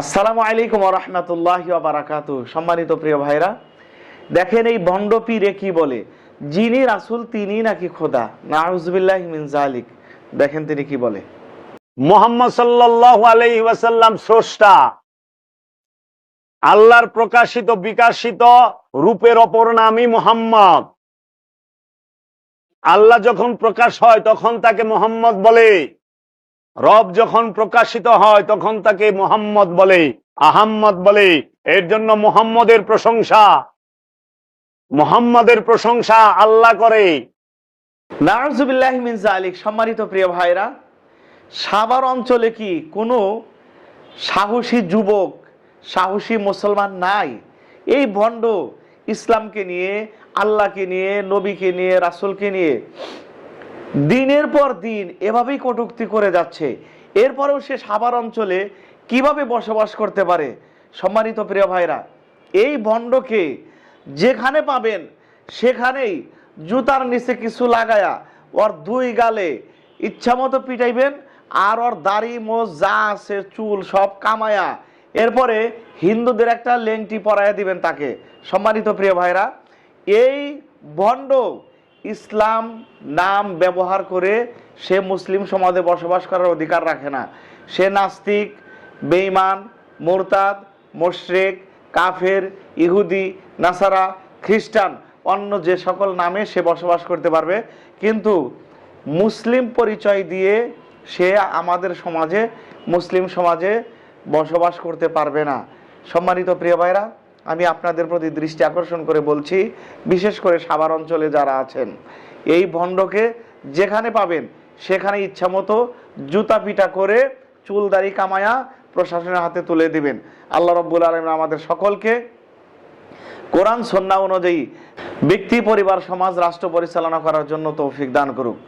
আসসালামু আলাইকুম রহমতুল্লাহ বারাকাত। সম্মানিত প্রিয় ভাইরা, দেখেন এই ভণ্ড পীরে কি বলে? যিনি রাসূল তিনি নাকি খোদা। নাউজুবিল্লাহ মিন জালিক দেখেন তিনি কি বলে। মোহাম্মদ সাল্লাল্লাহু আলাইহি ওয়াসাল্লাম স্রষ্টা। আল্লাহর প্রকাশিত, বিকাশিত রূপের অপর নামই মোহাম্মদ। আল্লাহ যখন প্রকাশ হয়, তখন তাকে মোহাম্মদ বলে। রব যখন প্রকাশিত হয়, তখন তাকে মোহাম্মদ বলে, আহাম্মদ বলে। এর জন্য মোহাম্মদের প্রশংসা। মোহাম্মদের প্রশংসা আল্লাহ করে। সম্মানিত প্রিয় ভাইরা সাবার অঞ্চলে কি কোনো সাহসী যুবক, সাহসী মুসলমান নাই? এই ভণ্ড ইসলামকে নিয়ে, আল্লাহকে নিয়ে, নবীকে নিয়ে, রাসূলকে নিয়ে দিনের পর দিন এভাবেই কটুক্তি করে যাচ্ছে। এরপরেও সে সাভার অঞ্চলে কীভাবে বসবাস করতে পারে? সম্মানিত প্রিয় ভাইরা, এই ভণ্ডকে যেখানে পাবেন, সেখানেই জুতার নিচে কিছু লাগায়া ওর দুই গালে ইচ্ছামতো পিটাইবেন আর ওর দাড়ি, মোজ, যা আছে, চুল সব কামায়া এরপরে হিন্দুদের একটা লেংটি পরাইয়া দিবেন তাকে। সম্মানিত প্রিয় ভাইরা, এই ভণ্ড ইসলাম নাম ব্যবহার করে সে মুসলিম সমাজে বসবাস করার অধিকার রাখে না। সে নাস্তিক, বেঈমান, মোরতাদ, মোশরেক, কাফের, ইহুদি, নাসারা, খ্রিস্টান, অন্য যে সকল নামে সে বসবাস করতে পারবে। কিন্তু মুসলিম পরিচয় দিয়ে সে আমাদের সমাজে, মুসলিম সমাজে বসবাস করতে পারবে না। সম্মানিত প্রিয় ভাইরা আমি আপনাদের প্রতি দৃষ্টি আকর্ষণ করে বলছি, বিশেষ করে সাভার অঞ্চলে যারা আছেন, এই ভণ্ডকে যেখানে পাবেন সেখানে ইচ্ছামতো জুতা পিটা করে চুলদারি কামায়া প্রশাসনের হাতে তুলে দিবেন। আল্লাহ রব্বুল আলম আমাদের সকলকে কোরআন সন্না অনুযায়ী ব্যক্তি, পরিবার, সমাজ, রাষ্ট্র পরিচালনা করার জন্য তৌফিক দান করুক।